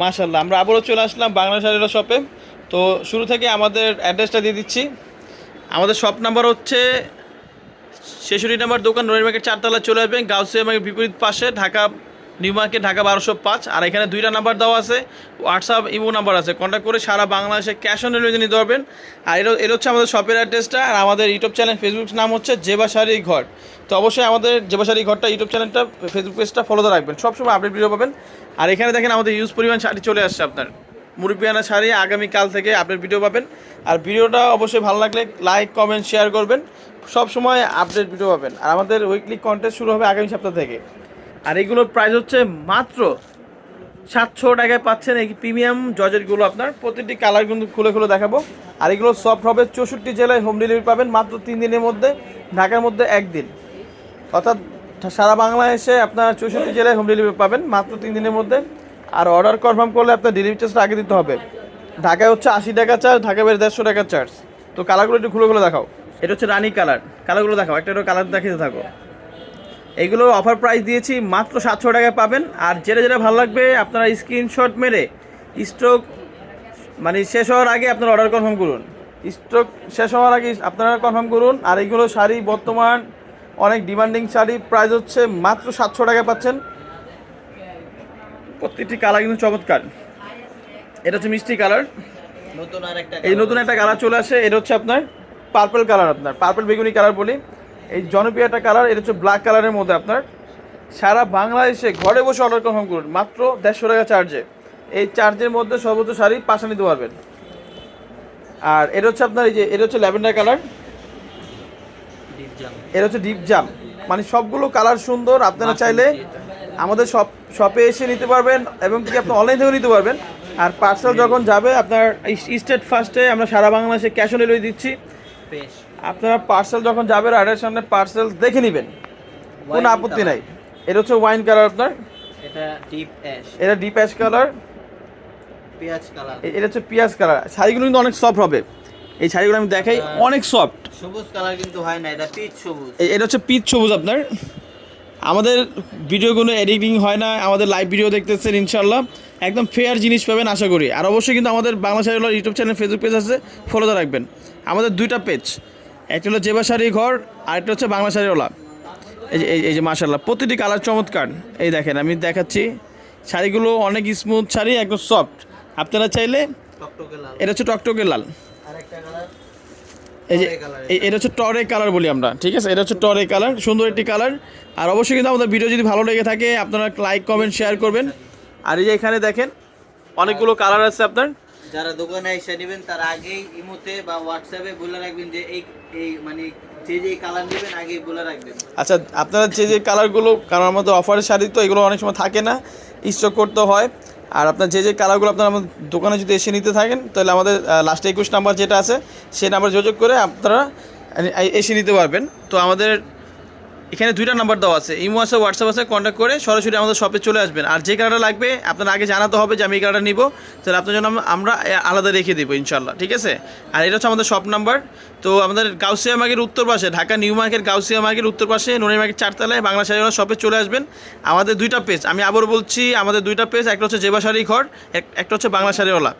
মাশাল্লাহ আমরা আবারও চলে আসলাম বাংলা শাড়ির শপে তো শুরু থেকে আমাদের অ্যাড্রেসটা দিয়ে দিচ্ছি। আমাদের শপ নাম্বার হচ্ছে ছেষট্টি নাম্বার দোকান রয়ের মার্কেট চারতলা চলে আসবেন, গাউসিয়া মার্কেট বিপরীত পাশে ঢাকা নিউ মার্কেট ঢাকা বারোশো পাঁচ। আর এখানে দুইটা নাম্বার দেওয়া আছে। হোয়াটসঅ্যাপ ইমো নাম্বার আছে। কন্ট্যাক্ট করে সারা বাংলাদেশে ক্যাশ অন ডেলিভারি নিতে পারবেন। আর এটা এটা হচ্ছে আমাদের শপের অ্যাড্রেসটা আর আমাদের ইউটিউব চ্যানেল ফেসবুক নাম হচ্ছে জেবা শাড়ি ঘর। তো অবশ্যই আমাদের জেবা শাড়ি ঘরটা ইউটিউব চ্যানেলটা ফেসবুক পেজটা ফলোতে রাখবেন। সবসময় আপডেট ভিডিও পাবেন। আর এখানে দেখেন আমাদের ইউজ পরিমাণ শাড়ি চলে আসছে আপনার। মুরব্বিয়ানা শাড়ি আগামীকাল থেকে আপডেট ভিডিও পাবেন। আর ভিডিওটা অবশ্যই ভালো লাগলে লাইক কমেন্ট শেয়ার করবেন। সব সময় আপডেট ভিডিও পাবেন। আর আমাদের উইকলি কন্টেস্ট শুরু হবে আগামী সপ্তাহ থেকে। আর এগুলোর প্রাইস হচ্ছে মাত্র সাতশো টাকায় পাচ্ছেন এই প্রিমিয়াম জজেটগুলো আপনার। প্রতিটি কালার কিন্তু খুলে খুলে দেখাবো। আর এগুলো সফট হবে চৌষট্টি জেলায় হোম ডেলিভারি পাবেন মাত্র তিন দিনের মধ্যে, ঢাকার মধ্যে একদিন। অর্থাৎ সারা বাংলাদেশে আপনার চৌষট্টি জেলায় হোম ডেলিভারি পাবেন মাত্র তিন দিনের মধ্যে। আর অর্ডার কনফার্ম করলে আপনার ডেলিভারি চার্জটা আগে দিতে হবে। ঢাকায় হচ্ছে আশি টাকা চার্জ ঢাকায় বেড়ে দেড়শো টাকা চার্জ তো কালারগুলো একটু খুলে খুলে দেখাও। এটা হচ্ছে রানি কালার কালারগুলো দেখাও। একটা একটা কালার দেখিয়ে থাকো। এগুলোর অফার প্রাইস দিয়েছি মাত্র সাতশো টাকায় পাবেন। আর যেটা যেটা ভালো লাগবে আপনারা স্ক্রিনশট মেরে স্ট্রোক মানে শেষ হওয়ার আগে আপনারা অর্ডার কনফার্ম করুন। স্ট্রোক শেষ হওয়ার আগে আপনারা কনফার্ম করুন। আর এইগুলো শাড়ি বর্তমান অনেক ডিমান্ডিং শাড়ি প্রাইস হচ্ছে মাত্র সাতশো টাকায় পাচ্ছেন। প্রত্যেকটি কালার কিন্তু চমৎকার। এটা হচ্ছে মিষ্টি কালার নতুন আর একটা এই নতুন একটা কালার চলে আসে এটা হচ্ছে আপনার পার্পল কালার আপনার। পার্পল বেগুনি কালার বলি। এই জনপ্রিয় একটা কালার এটা হচ্ছে ব্ল্যাক কালারের মধ্যে আপনার। সারা বাংলাদেশে ঘরে বসে অর্ডার কনফার্ম করুন মাত্র দেড়শো টাকা চার্জে এই চার্জের মধ্যে সর্বোচ্চ শাড়ি পাশা নিতে পারবেন। আর এটা হচ্ছে আপনার এই যে এটা হচ্ছে ল্যাভেন্ডার কালার। এটা হচ্ছে ডিপ জাম মানে সবগুলো কালার সুন্দর আপনারা চাইলে আমাদের শপ শপে এসে নিতে পারবেন এবং কি আপনি অনলাইন থেকেও নিতে পারবেন। আর পার্সেল যখন যাবে আপনার স্টেট ফার্স্টে আমরা সারা বাংলাদেশে ক্যাশ অন ডেলিভারি দিচ্ছি। বেশ আপনারা পার্সেল যখন যাবে রাইডের সামনে পার্সেল দেখে নেবেন। কোনো আপত্তি নাই। এটা হচ্ছে ওয়াইন কালার আপনার। এটা ডিপ অ্যাশ এটা ডিপ অ্যাশ কালার পেঁয়াজ কালার এটা হচ্ছে পিঁয়াজ কালার শাড়িগুলো কিন্তু অনেক সফট হবে। এই শাড়িগুলো আমি দেখাই অনেক সফট সবুজ কালার কিন্তু হয় না এটা পিচ সবুজ। এটা হচ্ছে পিচ সবুজ আপনার। আমাদের ভিডিওগুলো এডিটিং হয় না আমাদের লাইভ ভিডিও দেখতেছেন ইনশাল্লাহ একদম ফেয়ার জিনিস পাবেন আশা করি। আর অবশ্যই কিন্তু আমাদের বাংলা শাড়িওয়ালা ইউটিউব চ্যানেল ফেসবুক পেজ আছে ফলোতে রাখবেন। আমাদের দুইটা পেজ একটা হলো জেবা শাড়ি ঘর আর একটা হচ্ছে বাংলা শাড়িওয়ালা। এই যে এই- যে মাশাল্লাহ প্রতিটি কালার চমৎকার। এই দেখেন আমি দেখাচ্ছি। শাড়িগুলো অনেক স্মুথ শাড়ি একদম সফট আপনারা চাইলে এটা হচ্ছে টকটকে লাল। এই যে এই- এটা হচ্ছে টরে কালার বলি আমরা ঠিক আছে? এটা হচ্ছে টরে কালার সুন্দর একটি কালার। আর অবশ্যই কিন্তু আমাদের ভিডিও যদি ভালো লেগে থাকে আপনারা লাইক কমেন্ট শেয়ার করবেন। আর এই যে এখানে দেখেন অনেকগুলো কালার আছে আপনার। যারা দোকানে এসে নেবেন, তার আগেই ইমোতে বা হোয়াটসঅ্যাপে বলে রাখবেন যে এই এই মানে যে যে কালার নেবেন, আগেই বলে রাখবেন। আচ্ছা আপনারা যে যে কালারগুলো, কারণ আমাদের অফারের শাড়ি তো এগুলো অনেক সময় থাকে না স্টক করতে হয়। আর আপনার যে যে কালারগুলো আপনারা আমাদের দোকানে যদি এসে নিতে থাকেন, তাহলে আমাদের লাস্টে একুশ নাম্বার যেটা আছে সেই নাম্বার যোগাযোগ করে আপনারা এসে নিতে পারবেন। তো আমাদের এখানে দুইটা নাম্বার দেওয়া আছে। ইমো আছে হোয়াটসঅ্যাপ আছে কন্ট্যাক্ট করে সরাসরি আমাদের শপে চলে আসবেন। আর যে কালারটা লাগবে, আপনার আগে জানাতে হবে যে আমি এই কালারটা নিব। তাহলে আপনার জন্য আম- আমরা আলাদা রেখে দেবো ইনশাল্লাহ ঠিক আছে? আর এটা হচ্ছে আমাদের শপ নাম্বার তো আমাদের গাউসিয়া মার্কেট উত্তর পাশে, Dhaka new market, Gausia market উত্তর পাশে, ননি মার্কেট চারতলায় বাংলা শাড়িওয়ালা শপে চলে আসবেন। আমাদের দুইটা পেজ আমি আবারও বলছি, আমাদের দুইটা পেজ একটা হচ্ছে জেবা শাড়ি ঘর একটা হচ্ছে বাংলা শাড়িওয়ালা।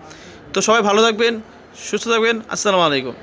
তো সবাই ভালো থাকবেন, সুস্থ থাকবেন, আসসালামু আলাইকুম।